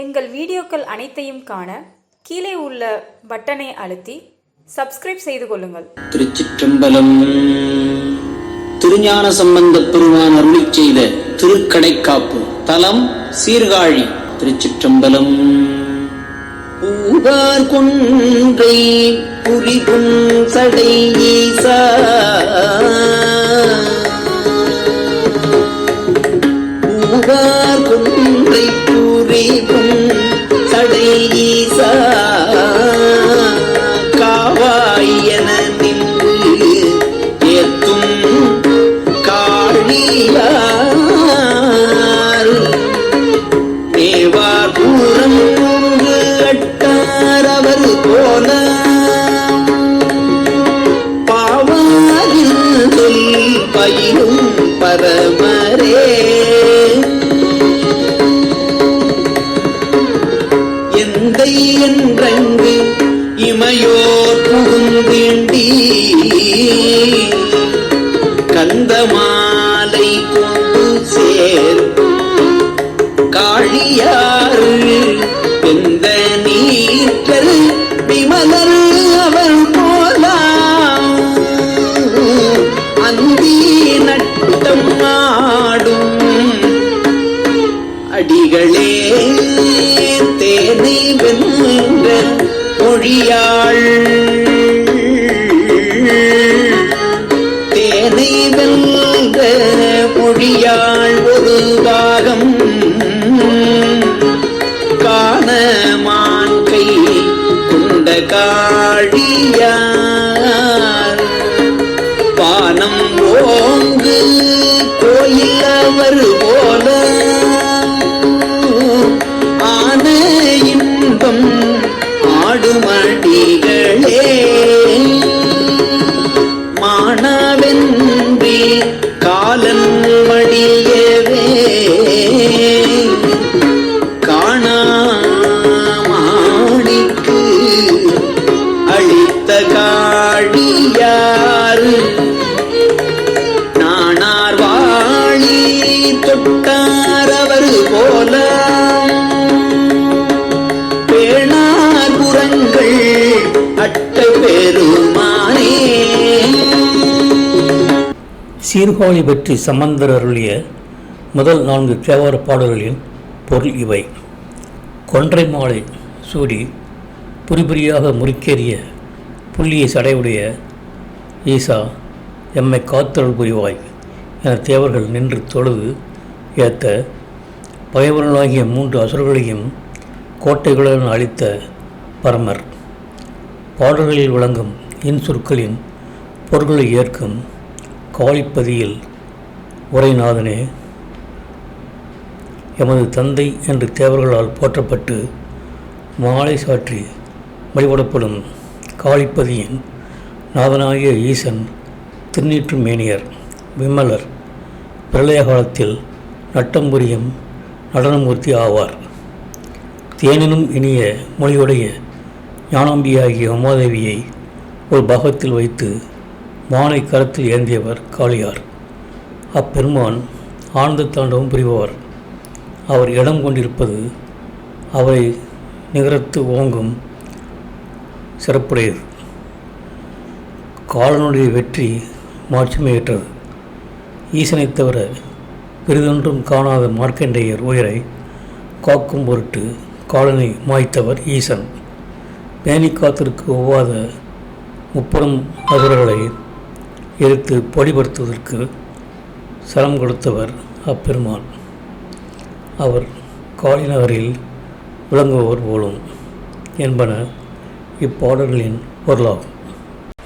எங்கள் வீடியோக்கள் அனைத்தையும் காண கீழே உள்ள பட்டனை அழுத்தி சப்ஸ்கிரைப் செய்து கொள்ளுங்கள். திருச்சிற்றம்பலம் திருஞான சம்பந்தப் பெருமான் அருளிச் செய்த திருக்கடைக்காப்பு தலம் சீர்காழி திருச்சிற்றம்பலம். பூவார் கொன்றை புரிகும் சடை ஈசா பூவார் கொன்றை புரிகும் பரமரே எந்தை என்றங்கு இமையோர் புகுந்தேண்டி. கந்தமாலை கொண்டு சேர் காழியாறு மொழியாள். தேனை வென்ற மொழியாள் ஒரு பாகம். காணமான் கை கொண்ட காழியார் பானம் ஓங்கு கோயில் அவர் தொட்டார் போல. பேணார் புறங்கள் பெருமானே. சீர்காழி பற்றி சம்பந்தர் அருளிய முதல் நான்கு தேவார பாடல்களின் பொருள் இவை. கொன்றை மாலை சூடி புரிபுரியாக முறுக்கேறிய புள்ளியை சடையுடைய ஈசா எம்மை காத்தருள் புரிவாய் என தேவர்கள் நின்று தொழுது ஏத்த பயவர்களாகிய மூன்று அசுரர்களையும் கோட்டைகளுடன் அளித்த பரமர். பாடல்களில் விளங்கும் இன்சொற்களின் பொருள்களை ஏற்கும் காளிப்பதியில் உரைநாதனே எமது தந்தை என்று தேவர்களால் போற்றப்பட்டு மாலை சாற்றி வழிபடப்படும் காளிப்பதியின் நாதனாகிய ஈசன் திருநீற்று மேனியர் விமலர் பிரளய காலத்தில் நட்டம்புரியும் நடனமூர்த்தி ஆவார். தேனினும் இனிய மொழியுடைய ஞானாம்பியாகிய உமாதேவியை ஒரு பாகத்தில் வைத்து மானை கரத்தில் ஏந்தியவர் காளியார். அப்பெருமான் ஆனந்த தாண்டவம் புரிபவர். அவர் இடம் கொண்டிருப்பது அவரை நிகரத்து ஓங்கும் சிறப்புடையது. காலனுடைய வெற்றி மாட்சிமையற்றது. ஈசனைத் தவிர பெரிதொன்றும் காணாத மார்க்கண்டேயர் உயிரை காக்கும் பொருட்டு காலனை மாய்த்தவர் ஈசன். பேணிக்காத்திற்கு ஒவ்வாத முப்புறம் அசுரர்களை எரித்து பொடிபடுத்துவதற்கு சரம் கொடுத்தவர் அப்பெருமான். அவர் காளிநகரில் விளங்குவர் போலும் என்பன இப்பாடல்களின் பொருளாகும்.